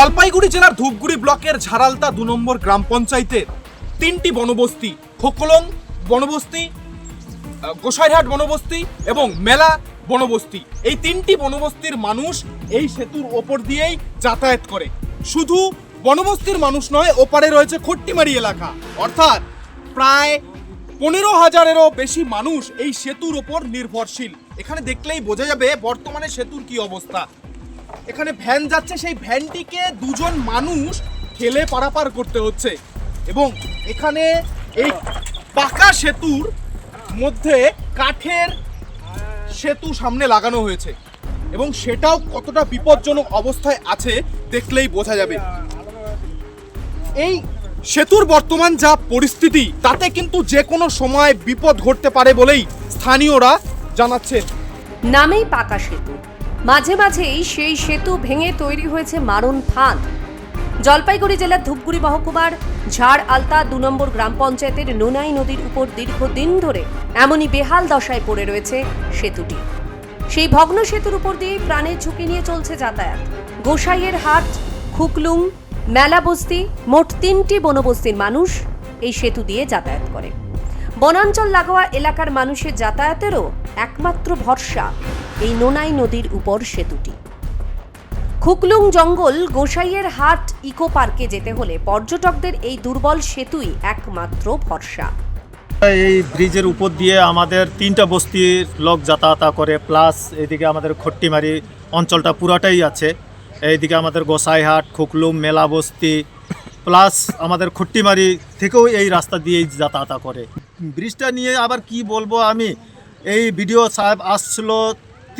জলপাইগুড়ি জেলার ধূপগুড়ি ব্লকের ঝাড়ালতা দু নম্বর গ্রাম পঞ্চায়েতের তিনটি বনবস্তি খোকলং বনবস্তি আহ, গোসাইরহাট বনবস্তি এবং মেলা বনবস্তি। এই তিনটি বনবস্তির মানুষ এই সেতুর ওপর দিয়েই যাতায়াত করে। শুধু বনবস্তির মানুষ নয় ওপারে রয়েছে খট্টিমারি এলাকা। অর্থাৎ প্রায় পনেরো হাজারেরও বেশি মানুষ এই সেতুর ওপর নির্ভরশীল। এখানে দেখলেই বোঝা যাবে বর্তমানে সেতুর কি অবস্থা। এখানে ভ্যান যাচ্ছে, সেই ভ্যানটিকে দুজন মানুষ ঠেলে পারাপার করতে হচ্ছে। এবং এখানে এই পাকা সেতুর মধ্যে কাঠের সেতু সামনে লাগানো হয়েছে। এবং সেটাও কতটা বিপজ্জনক অবস্থায় আছে দেখলেই বোঝা যাবে। এই সেতুর বর্তমান যা পরিস্থিতি, তাতে কিন্তু যে কোনো সময় বিপদ ঘটতে পারে বলেই স্থানীয়রা জানাচ্ছেন। নামেই পাকা সেতু। মাঝে মাঝেই সেই সেতু ভেঙে তৈরি হয়েছে মারণ ফাঁদ। জলপাইগুড়ি জেলার ধূপগুড়ি মহকুমার ঝাড় আলতা দু নম্বর গ্রাম পঞ্চায়েতের নোনাই নদীর উপর দীর্ঘদিন ধরে এমনই বেহাল দশায় পড়ে রয়েছে সেতুটি। সেই ভগ্ন সেতুর উপর দিয়ে প্রাণের ঝুঁকি নিয়ে চলছে যাতায়াত। গোসাইয়ের হাট, খুকলুং, মেলা বস্তি, মোট তিনটি বনবস্তির মানুষ এই সেতু দিয়ে যাতায়াত করে। বনাঞ্চল লাগোয়া এলাকার মানুষের যাতায়াতেরও একমাত্র ভরসা। এই নোনাই নদীর উপর সেতুটি খুকলুং জঙ্গল গোসাইয়ের হাট ইকো পার্কে যেতে হলে পর্যটকদের এই দুর্বল সেতুই একমাত্র ভরসা। এই ব্রিজের উপর দিয়ে আমাদের তিনটা বস্তির লোক যাতায়াত করে, প্লাস এদিকে আমাদের খট্টিমারি অঞ্চলটা পুরাটাই আছে। এইদিকে আমাদের গোসাইহাট খুকলুম মেলা বস্তি, প্লাস আমাদের খট্টিমারি থেকেও এই রাস্তা দিয়েই যাতায়াত করে। ব্রিজটা নিয়ে আবার কি বলব আমি? এই বিডিও সাহেব আসছিল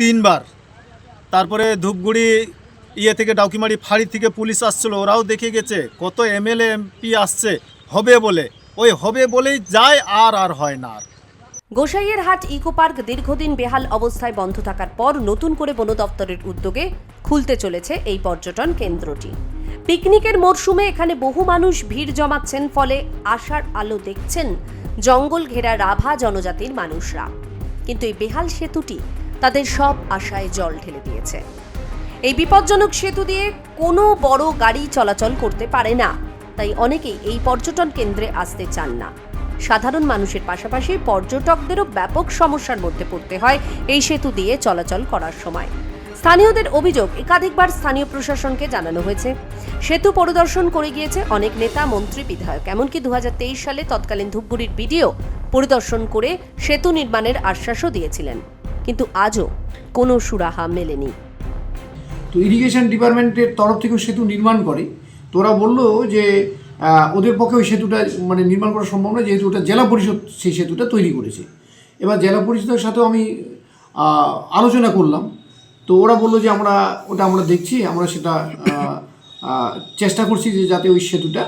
তিনবার। তারপরে ধূপগুড়ি ইয়ে থেকে, ডাউকিমারি ফাঁড়ি থেকে পুলিশ আসছিল, ওরাও দেখে গেছে, কত এমএলএ, এমপি আসছে, হবে বলে। ওই হবে বলেই যায়, আর আর হয় না আর। গোসাইয়ের হাট ইকো পার্ক দীর্ঘদিন বেহাল অবস্থায় বন্ধ থাকার পর নতুন করে বন দপ্তরের উদ্যোগে খুলতে চলেছে এই পর্যটন কেন্দ্রটি। পিকনিকের মরশুমে এখানে বহু মানুষ ভিড় জমাচ্ছেন, ফলে আশার আলো দেখছেন জঙ্গল ঘেরা রাভা জনজাতির মানুষরা। কিন্তু এই বেহাল সেতুটি তাদের সব আশায় জল ঢেলে দিয়েছে। এই বিপজ্জনক সেতু দিয়ে কোনো বড় গাড়ি চলাচল করতে পারে না। তাই অনেকেই এই পর্যটন কেন্দ্রে আসতে চান না। সাধারণ মানুষের পাশাপাশি পর্যটকদেরও ব্যাপক সমস্যার মধ্যে পড়তে হয় এই সেতু দিয়ে চলাচল করার সময়। স্থানীয়দের অভিযোগ একাধিকবার স্থানীয় প্রশাসনকে জানানো হয়েছে। সেতু পরিদর্শন করে গিয়েছে অনেক নেতা, মন্ত্রী, বিধায়ক। এমনকি দু হাজার তেইশ সালে তৎকালীন ধূপগুড়ির বিডিও পরিদর্শন করে সেতু নির্মাণের আশ্বাসও দিয়েছিলেন। কিন্তু আজও কোনো সুরাহা মেলেনি। তো ইরিগেশন ডিপার্টমেন্টের তরফ থেকেও সেতু নির্মাণ করে। তো ওরা বলল যে ওদের পক্ষে ওই সেতুটা মানে নির্মাণ করা সম্ভব নয় যেহেতু ওটা জেলা পরিষদ সেই সেতুটা তৈরি করেছে। এবার জেলা পরিষদের সাথেও আমি আলোচনা করলাম। তো ওরা বলল যে আমরা ওটা আমরা দেখছি আমরা সেটা চেষ্টা করছি যে যাতে ওই সেতুটা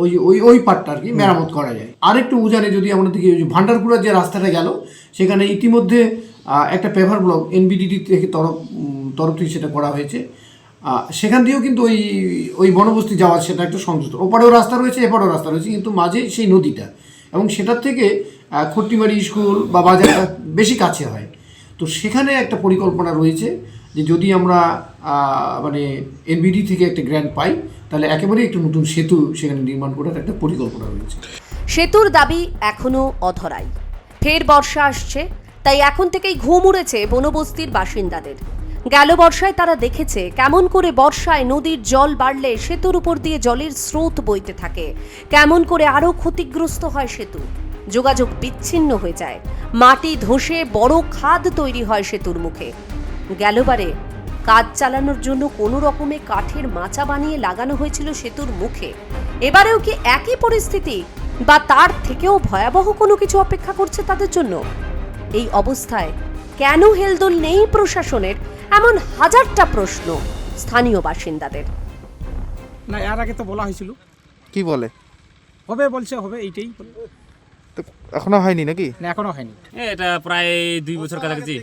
ওই ওই ওই পার্টটা আর কি মেরামত করা যায়। আরেকটু উজানে যদি আমরা দেখি ওই যে ভান্ডারপুরার যে রাস্তাটা গেল সেখানে ইতিমধ্যে একটা পেভার ব্লক এনবিডিডি থেকে তরফ তরফ থেকে সেটা করা হয়েছে। সেখান দিয়েও কিন্তু ওই ওই বনবস্তি যাওয়ার সেটা একটা সংযুক্ত। ওপারেও রাস্তা রয়েছে এপারেও রাস্তা রয়েছে, কিন্তু মাঝে সেই নদীটা। এবং সেটার থেকে খট্টিমারি স্কুল বা বাজারটা বেশি কাছে হয়। তো সেখানে একটা পরিকল্পনা রয়েছে যে যদি আমরা মানে এনবিডি থেকে একটা গ্র্যান্ট পাই, তাহলে একেবারেই একটা নতুন সেতু সেখানে নির্মাণ করার একটা পরিকল্পনা রয়েছে। সেতুর দাবি এখনও অধরাই। ফের বর্ষা আসছে তাই এখন থেকেই ঘুম উড়েছে বনবস্তির বাসিন্দাদের। গেল বর্ষায় তারা দেখেছে কেমন করে বর্ষায় নদীর জল বাড়লে সেতুর উপর দিয়ে জলের স্রোত বইতে থাকে। কেমন করে আরও ক্ষতিগ্রস্ত হয় সেতু। যোগাযোগ বিচ্ছিন্ন হয়ে যায়। মাটি ধসে বড় খাদ তৈরি হয় সেতুর মুখে। গেলবারে কাজ চালানোর জন্য কোনো রকমে কাঠের মাচা বানিয়ে লাগানো হয়েছিল সেতুর মুখে। এবারেও কি একই পরিস্থিতি? বা তার থেকেও ভয়াবহ কোনো কিছু অপেক্ষা করছে তাদের জন্য? এই অবস্থায়। কেন হেলদোল নেই প্রশাসনের? এমন হাজারটা প্রশ্ন স্থানীয় বাসিন্দাদের। না এর আগে তো বলা হয়েছিল। কি বলে? হবে বলছে হবে এইটাই। তো এখনও হয়নি নাকি? না এখনও হয়নি। এটা প্রায় দুই বছর কাছাকাছি।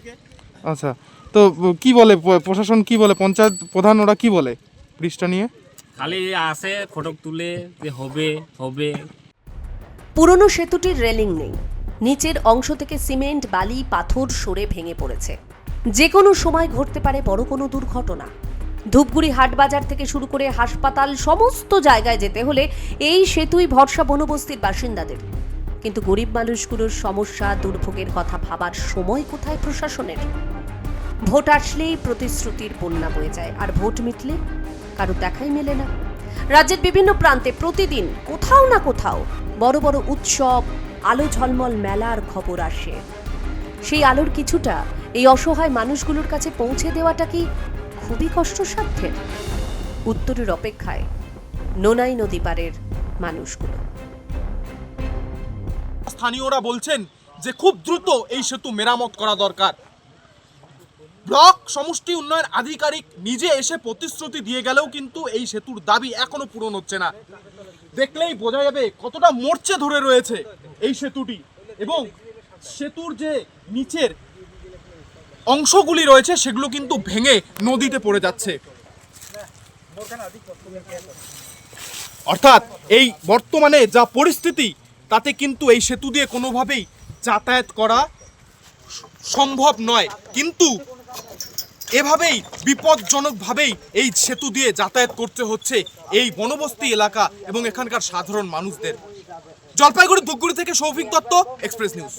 আচ্ছা তো কি বলে প্রশাসন কি বলে? পঞ্চায়েত প্রধান ওরা কি বলে ব্রিজটা নিয়ে? খালি আসে ফটক তুলে যে হবে হবে। পুরনো সেতুটির রেলিং নেই। নিচের অংশ থেকে সিমেন্ট, বালি, পাথর সরে ভেঙে পড়েছে। যে কোনো সময় ঘটতে পারে বড় কোনো দুর্ঘটনা। ধূপগুড়ি হাটবাজার থেকে শুরু করে হাসপাতাল, সমস্ত জায়গায় যেতে হলে এই সেতুই ভরসা বনবস্তির বাসিন্দাদের। কিন্তু গরিব মানুষগুলোর সমস্যা, দুর্ভোগের কথা ভাবার সময় কোথায় প্রশাসনের? ভোট আসলেই প্রতিশ্রুতির বন্যা বয়ে যায়, আর ভোট মিটলে কারও দেখাই মেলে না। রাজ্যের বিভিন্ন প্রান্তে প্রতিদিন কোথাও না কোথাও বড় বড় উৎসব আলো ঝলমল মেলার খবর আসে। সেই আলোর কিছুটা এই অসহায় মানুষগুলোর কাছে পৌঁছে দেওয়াটা কি খুবই কষ্টসাধ্যের? উত্তরের অপেক্ষায় নোনাই নদী পারের মানুষগুলো। স্থানীয়রা বলছেন যে খুব দ্রুত এই সেতু মেরামত করা দরকার। ব্লক সমষ্টি উন্নয়ন আধিকারিক নিজে এসে প্রতিশ্রুতি দিয়ে গেলেও কিন্তু এই সেতুর দাবি এখনও পূরণ হচ্ছে না। দেখলেই বোঝা যাবে কতটা মোর্চে ধরে রয়েছে। এই সেতুটি এবং সেতুর যে নিচের অংশগুলি রয়েছে, সেগুলো কিন্তু ভেঙে নদীতে পড়ে যাচ্ছে। অর্থাৎ এই বর্তমানে যা পরিস্থিতি, তাতে কিন্তু এই সেতু দিয়ে কোনোভাবেই যাতায়াত করা সম্ভব নয়। কিন্তু এভাবেই বিপজ্জনকভাবেই এই সেতু দিয়ে যাতায়াত করতে হচ্ছে এই বনবস্তি এলাকা এবং এখানকার সাধারণ মানুষদের। জলপাইগুড়ি ধূপগুড়ি থেকে সৌভিক দত্ত এক্সপ্রেস নিউজ